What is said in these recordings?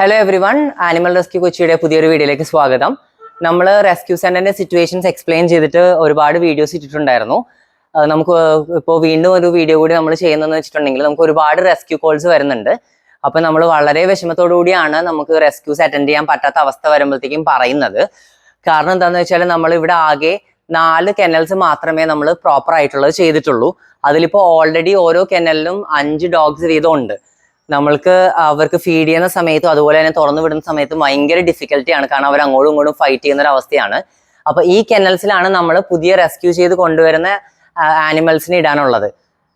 Hello everyone animal rescue കൊച്ചിയുടെ പുതിയൊരു വീഡിയോയിലേക്ക് സ്വാഗതം. നമ്മൾ റെസ്ക്യൂ സെന്ററിന്റെ സിറ്റുവേഷൻസ് എക്സ്പ്ലെയിൻ ചെയ്തിട്ട് ഒരുപാട് വീഡിയോസ് ഇട്ടിട്ടുണ്ടായിരുന്നു. നമുക്ക് ഇപ്പോൾ വീണ്ടും ഒരു വീഡിയോ കൂടി നമ്മൾ ചെയ്യുന്നതെന്ന് വെച്ചിട്ടുണ്ടെങ്കിൽ നമുക്ക് ഒരുപാട് റെസ്ക്യൂ കോൾസ് വരുന്നുണ്ട്. അപ്പൊ നമ്മൾ വളരെ വിഷമത്തോടു കൂടിയാണ് നമുക്ക് റെസ്ക്യൂസ് അറ്റൻഡ് ചെയ്യാൻ പറ്റാത്ത അവസ്ഥ വരുമ്പോഴത്തേക്കും പറയുന്നത്. കാരണം എന്താണെന്ന് വെച്ചാൽ നമ്മൾ ഇവിടെ ആകെ നാല് കെനൽസ് മാത്രമേ നമ്മൾ പ്രോപ്പർ ആയിട്ടുള്ളത് ചെയ്തിട്ടുള്ളൂ. അതിലിപ്പോൾ ഓൾറെഡി ഓരോ കെനലിലും അഞ്ച് ഡോഗ്സ് വീതം ഉണ്ട്. നമ്മൾക്ക് അവർക്ക് ഫീഡ് ചെയ്യുന്ന സമയത്തും അതുപോലെ തന്നെ തുറന്നു വിടുന്ന സമയത്തും ഭയങ്കര ഡിഫിക്കൽട്ടിയാണ് കാരണം അവർ അങ്ങോട്ടും ഇങ്ങോട്ടും ഫൈറ്റ് ചെയ്യുന്ന ഒരു അവസ്ഥയാണ്. അപ്പൊ ഈ കെനൽസിലാണ് നമ്മൾ പുതിയ റെസ്ക്യൂ ചെയ്ത് കൊണ്ടുവരുന്ന ആനിമൽസിനെ ഇടാനുള്ളത്.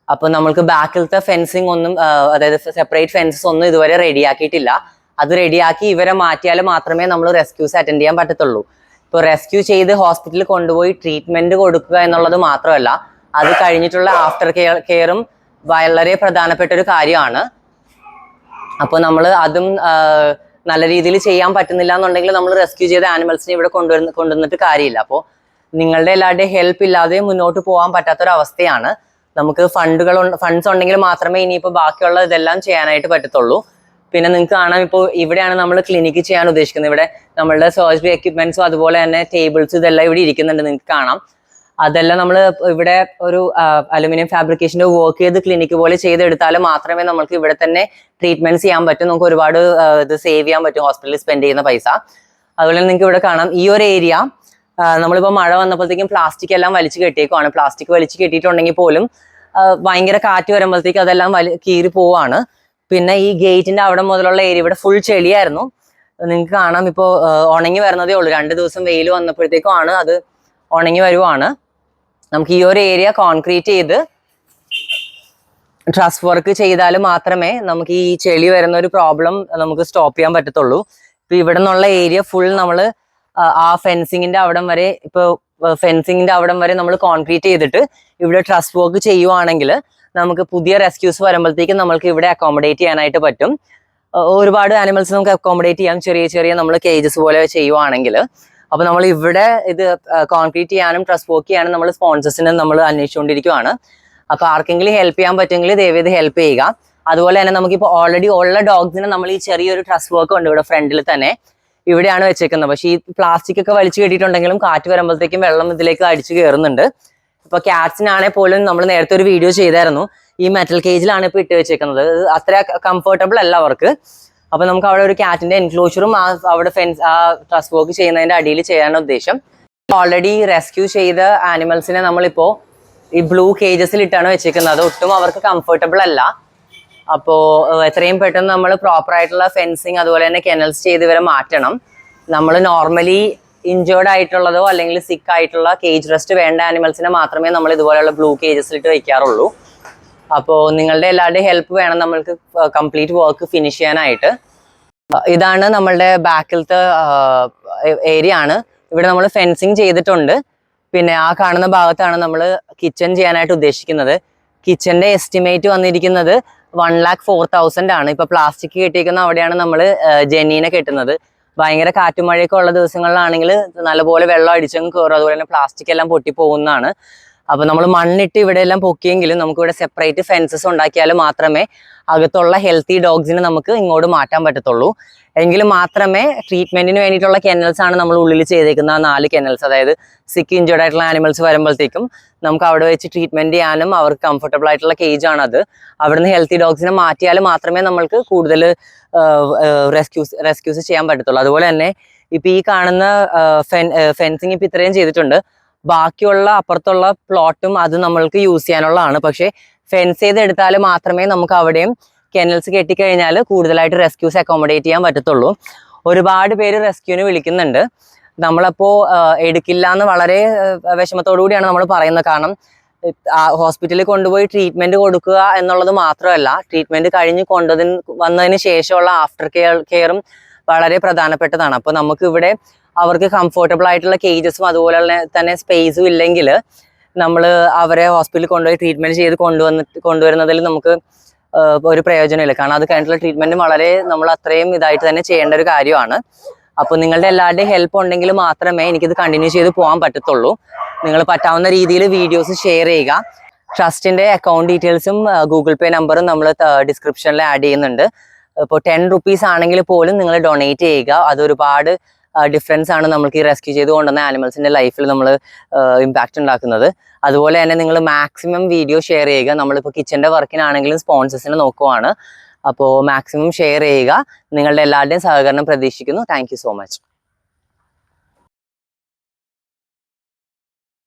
അപ്പൊ നമ്മൾക്ക് ബാക്കിലത്തെ ഫെൻസിങ് ഒന്നും അതായത് സെപ്പറേറ്റ് ഫെൻസസ് ഒന്നും ഇതുവരെ റെഡിയാക്കിയിട്ടില്ല അത് റെഡിയാക്കി ഇവരെ മാറ്റിയാൽ മാത്രമേ നമ്മൾ റെസ്ക്യൂസ് അറ്റൻഡ് ചെയ്യാൻ പറ്റത്തുള്ളൂ. ഇപ്പോൾ റെസ്ക്യൂ ചെയ്ത് ഹോസ്പിറ്റലിൽ കൊണ്ടുപോയി ട്രീറ്റ്മെന്റ് കൊടുക്കുക എന്നുള്ളത് മാത്രമല്ല അത് കഴിഞ്ഞിട്ടുള്ള ആഫ്റ്റർ കെയർ കെയറും വളരെ പ്രധാനപ്പെട്ട ഒരു കാര്യമാണ്. അപ്പോൾ നമ്മൾ അതും നല്ല രീതിയിൽ ചെയ്യാൻ പറ്റുന്നില്ല എന്നുണ്ടെങ്കിൽ നമ്മൾ റെസ്ക്യൂ ചെയ്ത ആനിമൽസിനെ ഇവിടെ കൊണ്ടുവരുന്ന കൊണ്ടുവന്നിട്ട് കാര്യമില്ല. അപ്പോൾ നിങ്ങളുടെ എല്ലാവരുടെയും ഹെൽപ്പ് ഇല്ലാതെ മുന്നോട്ട് പോകാൻ പറ്റാത്തൊരവസ്ഥയാണ്. നമുക്ക് ഫണ്ടുകൾ ഫണ്ട്സ് ഉണ്ടെങ്കിൽ മാത്രമേ ഇനിയിപ്പോൾ ബാക്കിയുള്ള ഇതെല്ലാം ചെയ്യാനായിട്ട് പറ്റത്തുള്ളൂ. പിന്നെ നിങ്ങൾക്ക് കാണാം ഇപ്പോൾ ഇവിടെയാണ് നമ്മൾ ക്ലിനിക്ക് ചെയ്യാൻ ഉദ്ദേശിക്കുന്നത്. ഇവിടെ നമ്മളുടെ സർജറി എക്യുപ്മെന്റ്സും അതുപോലെ തന്നെ ടേബിൾസും ഇതെല്ലാം ഇവിടെ ഇരിക്കുന്നുണ്ട്. നിങ്ങൾക്ക് കാണാം. അതെല്ലാം നമ്മൾ ഇവിടെ ഒരു അലുമിനിയം ഫാബ്രിക്കേഷന്റെ വർക്ക് ചെയ്ത് ക്ലിനിക്ക് പോലെ ചെയ്തെടുത്താൽ മാത്രമേ നമുക്ക് ഇവിടെ തന്നെ ട്രീറ്റ്മെന്റ് ചെയ്യാൻ പറ്റും. നമുക്ക് ഒരുപാട് ഇത് സേവ് ചെയ്യാൻ പറ്റും. ഹോസ്പിറ്റലിൽ സ്പെൻഡ് ചെയ്യുന്ന പൈസ. അതുപോലെ നിങ്ങൾക്ക് ഇവിടെ കാണാം. ഈ ഒരു ഏരിയ നമ്മളിപ്പോൾ മഴ വന്നപ്പോഴത്തേക്കും പ്ലാസ്റ്റിക് എല്ലാം വലിച്ചു കെട്ടിയേക്കുവാണ്. പ്ലാസ്റ്റിക് വലിച്ചു കെട്ടിയിട്ടുണ്ടെങ്കിൽ പോലും ഭയങ്കര കാറ്റ് വരുമ്പോഴത്തേക്കും അതെല്ലാം വലി കീറി പോവാണ്. പിന്നെ ഈ ഗേറ്റിന്റെ അവിടെ മുതലുള്ള ഏരിയ ഇവിടെ ഫുൾ ചെളിയായിരുന്നു. നിങ്ങൾക്ക് കാണാം. ഇപ്പോൾ ഉണങ്ങി വരുന്നതേ ഉള്ളൂ. രണ്ട് ദിവസം വെയിൽ വന്നപ്പോഴത്തേക്കും ആണ് അത് ഉണങ്ങി വരുവാണ്. നമുക്ക് ഈ ഒരു ഏരിയ കോൺക്രീറ്റ് ചെയ്ത് ട്രസ് വർക്ക് ചെയ്താൽ മാത്രമേ നമുക്ക് ഈ ചെളി വരുന്ന ഒരു പ്രോബ്ലം നമുക്ക് സ്റ്റോപ്പ് ചെയ്യാൻ പറ്റത്തുള്ളൂ. ഇപ്പൊ ഇവിടെ നിന്നുള്ള ഏരിയ ഫുൾ നമ്മൾ ആ ഫെൻസിങ്ങിന്റെ അവിടം വരെ ഇപ്പൊ ഫെൻസിങ്ങിന്റെ അവിടം വരെ നമ്മൾ കോൺക്രീറ്റ് ചെയ്തിട്ട് ഇവിടെ ട്രസ് വർക്ക് ചെയ്യുവാണെങ്കിൽ നമുക്ക് പുതിയ റെസ്ക്യൂസ് വരുമ്പോഴത്തേക്കും നമ്മൾക്ക് ഇവിടെ അക്കോമഡേറ്റ് ചെയ്യാനായിട്ട് പറ്റും. ഒരുപാട് ആനിമൽസ് നമുക്ക് അക്കോമഡേറ്റ് ചെയ്യാം. ചെറിയ ചെറിയ നമ്മൾ കേജസ് പോലെ ചെയ്യുവാണെങ്കിൽ. അപ്പൊ നമ്മൾ ഇവിടെ ഇത് കോൺക്രീറ്റ് ചെയ്യാനും ട്രസ് വർക്ക് ചെയ്യാനും നമ്മൾ സ്പോൺസേഴ്സിനെ നമ്മൾ അന്വേഷിച്ചുകൊണ്ടിരിക്കുവാണ്. അപ്പൊ ആർക്കെങ്കിലും ഹെൽപ്പ് ചെയ്യാൻ പറ്റുമെങ്കിൽ ദയവേത് ഹെൽപ്പ് ചെയ്യുക. അതുപോലെ തന്നെ നമുക്കിപ്പോൾ ഓൾറെഡി ഉള്ള ഡോഗ്സിനെ നമ്മൾ ഈ ചെറിയൊരു ട്രസ് വർക്ക് ഉണ്ട് ഇവിടെ ഫ്രണ്ടിൽ തന്നെ. ഇവിടെയാണ് വെച്ചേക്കുന്നത്. പക്ഷേ ഈ പ്ലാസ്റ്റിക് ഒക്കെ വലിച്ചു കെട്ടിയിട്ടുണ്ടെങ്കിലും കാറ്റ് വരുമ്പോഴത്തേക്കും വെള്ളം ഇതിലേക്ക് അടിച്ചു കയറുന്നുണ്ട് ഇപ്പൊ ക്യാറ്റ്സിനാണെ പോലും നമ്മൾ നേരത്തെ ഒരു വീഡിയോ ചെയ്തായിരുന്നു. ഈ മെറ്റൽ കേജിലാണ് ഇപ്പൊ ഇട്ട് വെച്ചേക്കുന്നത്. അത്ര കംഫർട്ടബിൾ അല്ല അവർക്ക്. അപ്പൊ നമുക്ക് അവിടെ ഒരു കാറ്റിന്റെ എൻക്ലോഷറും ആ അവിടെ ഫെൻസ് ആ ട്രസ് വർക്ക് ചെയ്യുന്നതിന്റെ അടിയിൽ ചെയ്യാനാണ് ഉദ്ദേശം. ഓൾറെഡി റെസ്ക്യൂ ചെയ്ത ആനിമൽസിനെ നമ്മളിപ്പോ ഈ ബ്ലൂ കേജസിൽ ഇട്ടാണ് വെച്ചിരിക്കുന്നത് ഒട്ടും അവർക്ക് കംഫർട്ടബിൾ അല്ല. അപ്പോ എത്രയും പെട്ടെന്ന് നമ്മൾ പ്രോപ്പർ ആയിട്ടുള്ള ഫെൻസിങ് അതുപോലെ തന്നെ കെനൽസ് ചെയ്ത് ഇവരെ മാറ്റണം. നമ്മൾ നോർമലി ഇഞ്ചേർഡ് ആയിട്ടുള്ളതോ അല്ലെങ്കിൽ സിക്ക് ആയിട്ടുള്ള കേജ് റെസ്റ്റ് വേണ്ട ആനിമൽസിനെ മാത്രമേ നമ്മൾ ഇതുപോലെയുള്ള ബ്ലൂ കേജസിലിട്ട് വെക്കാറുള്ളൂ. അപ്പോൾ നിങ്ങളുടെ എല്ലാവരുടെയും ഹെൽപ്പ് വേണം നമ്മൾക്ക് കംപ്ലീറ്റ് വർക്ക് ഫിനിഷ് ചെയ്യാനായിട്ട്. ഇതാണ് നമ്മളുടെ ബാക്കിലത്തെ ഏരിയ ആണ്. ഇവിടെ നമ്മൾ ഫെൻസിങ് ചെയ്തിട്ടുണ്ട്. പിന്നെ ആ കാണുന്ന ഭാഗത്താണ് നമ്മൾ കിച്ചൺ ചെയ്യാനായിട്ട് ഉദ്ദേശിക്കുന്നത്. കിച്ചന്റെ എസ്റ്റിമേറ്റ് വന്നിരിക്കുന്നത് വൺ ലാക്ക് ഫോർ തൗസൻഡ് ആണ്. ഇപ്പൊ പ്ലാസ്റ്റിക് കെട്ടിയിരിക്കുന്ന അവിടെയാണ് നമ്മൾ ജെന്നീനെ കെട്ടുന്നത്. ഭയങ്കര കാറ്റും മഴയൊക്കെ ഉള്ള ദിവസങ്ങളിലാണെങ്കിൽ നല്ലപോലെ വെള്ളം അടിച്ചങ്ങ് കയറും അതുപോലെ തന്നെ പ്ലാസ്റ്റിക് എല്ലാം പൊട്ടി പൊട്ടിപ്പോകുന്നതാണ്. അപ്പൊ നമ്മൾ മണ്ണിട്ട് ഇവിടെ എല്ലാം പൊക്കിയെങ്കിലും നമുക്ക് ഇവിടെ സെപ്പറേറ്റ് ഫെൻസസ് ഉണ്ടാക്കിയാൽ മാത്രമേ അകത്തുള്ള ഹെൽത്തി ഡോഗ്സിനെ നമുക്ക് ഇങ്ങോട്ട് മാറ്റാൻ പറ്റത്തുള്ളൂ. എങ്കിൽ മാത്രമേ ട്രീറ്റ്മെന്റിന് വേണ്ടിയിട്ടുള്ള കെനൽസ് ആണ് നമ്മൾ ഉള്ളിൽ ചെയ്തേക്കുന്ന നാല് കെനൽസ് അതായത് സിക്ക് ഇഞ്ചേർഡ് ആയിട്ടുള്ള ആനിമൽസ് വരുമ്പോഴത്തേക്കും നമുക്ക് അവിടെ വെച്ച് ട്രീറ്റ്മെന്റ് ചെയ്യാനും അവർക്ക് കംഫർട്ടബിൾ ആയിട്ടുള്ള കേജ് ആണ് അത്. അവിടുന്ന് ഹെൽത്തി ഡോഗ്സിനെ മാറ്റിയാൽ മാത്രമേ നമ്മൾക്ക് കൂടുതൽ റെസ്ക്യൂസ് റെസ്ക്യൂസ് ചെയ്യാൻ പറ്റത്തുള്ളൂ. അതുപോലെ തന്നെ ഇപ്പൊ ഈ കാണുന്ന ഫെൻസിങ് ഇപ്പൊ ഇത്രയും ചെയ്തിട്ടുണ്ട്. ബാക്കിയുള്ള അപ്പുറത്തുള്ള പ്ലോട്ടും അത് നമ്മൾക്ക് യൂസ് ചെയ്യാനുള്ളതാണ്. പക്ഷേ ഫെൻസ് ചെയ്തെടുത്താൽ മാത്രമേ നമുക്ക് അവിടെയും കെനൽസ് കെട്ടിക്കഴിഞ്ഞാൽ കൂടുതലായിട്ട് റെസ്ക്യൂസ് അക്കോമഡേറ്റ് ചെയ്യാൻ പറ്റത്തുള്ളൂ. ഒരുപാട് പേര് റെസ്ക്യൂവിന് വിളിക്കുന്നുണ്ട്. നമ്മളപ്പോൾ എടുക്കില്ല എന്ന് വളരെ വിഷമത്തോടു കൂടിയാണ് നമ്മൾ പറയുന്നത്. കാരണം ഹോസ്പിറ്റലിൽ കൊണ്ടുപോയി ട്രീറ്റ്മെന്റ് കൊടുക്കുക എന്നുള്ളത് മാത്രമല്ല ട്രീറ്റ്മെന്റ് കഴിഞ്ഞ് കൊണ്ടതിന് വന്നതിന് ശേഷമുള്ള ആഫ്റ്റർ കെയർ കെയറും വളരെ പ്രധാനപ്പെട്ടതാണ്. അപ്പോൾ നമുക്ക് ഇവിടെ അവർക്ക് കംഫർട്ടബിൾ ആയിട്ടുള്ള കേജസും അതുപോലെ തന്നെ സ്പേസും ഇല്ലെങ്കിൽ നമ്മൾ അവരെ ഹോസ്പിറ്റലിൽ കൊണ്ടുപോയി ട്രീറ്റ്മെന്റ് ചെയ്ത് കൊണ്ടുവന്ന് കൊണ്ടുവരുന്നതിൽ നമുക്ക് ഒരു പ്രയോജനമില്ല. കാരണം അത് കഴിഞ്ഞിട്ടുള്ള ട്രീറ്റ്മെന്റ് വളരെ നമ്മൾ അത്രയും ഇതായിട്ട് തന്നെ ചെയ്യേണ്ട ഒരു കാര്യമാണ്. അപ്പോൾ നിങ്ങളുടെ എല്ലാവരുടെയും ഹെൽപ്പ് ഉണ്ടെങ്കിൽ മാത്രമേ എനിക്കിത് കണ്ടിന്യൂ ചെയ്ത് പോകാൻ പറ്റത്തുള്ളൂ. നിങ്ങൾ പറ്റാവുന്ന രീതിയിൽ വീഡിയോസ് ഷെയർ ചെയ്യുക. ട്രസ്റ്റിന്റെ അക്കൗണ്ട് ഡീറ്റെയിൽസും ഗൂഗിൾ പേ നമ്പറും നമ്മൾ ഡിസ്ക്രിപ്ഷനിൽ ആഡ് ചെയ്യുന്നുണ്ട്. ഇപ്പോൾ ടെൻ റുപ്പീസ് ആണെങ്കിൽ പോലും നിങ്ങൾ ഡൊണേറ്റ് ചെയ്യുക. അത് ഒരുപാട് ഡിഫറൻസ് ആണ് നമുക്ക് ഈ റെസ്ക്യൂ ചെയ്ത് കൊണ്ടുവന്ന ആനിമൽസിന്റെ ലൈഫിൽ നമ്മൾ ഇമ്പാക്റ്റ് ഉണ്ടാക്കുന്നത്. അതുപോലെ തന്നെ നിങ്ങൾ മാക്സിമം വീഡിയോ ഷെയർ ചെയ്യുക. നമ്മളിപ്പോൾ കിച്ചന്റെ വർക്കിനാണെങ്കിലും സ്പോൺസേഴ്സിനെ നോക്കുവാണ്. അപ്പോൾ മാക്സിമം ഷെയർ ചെയ്യുക. നിങ്ങളുടെ എല്ലാവരുടെയും സഹകരണം പ്രതീക്ഷിക്കുന്നു. Thank so much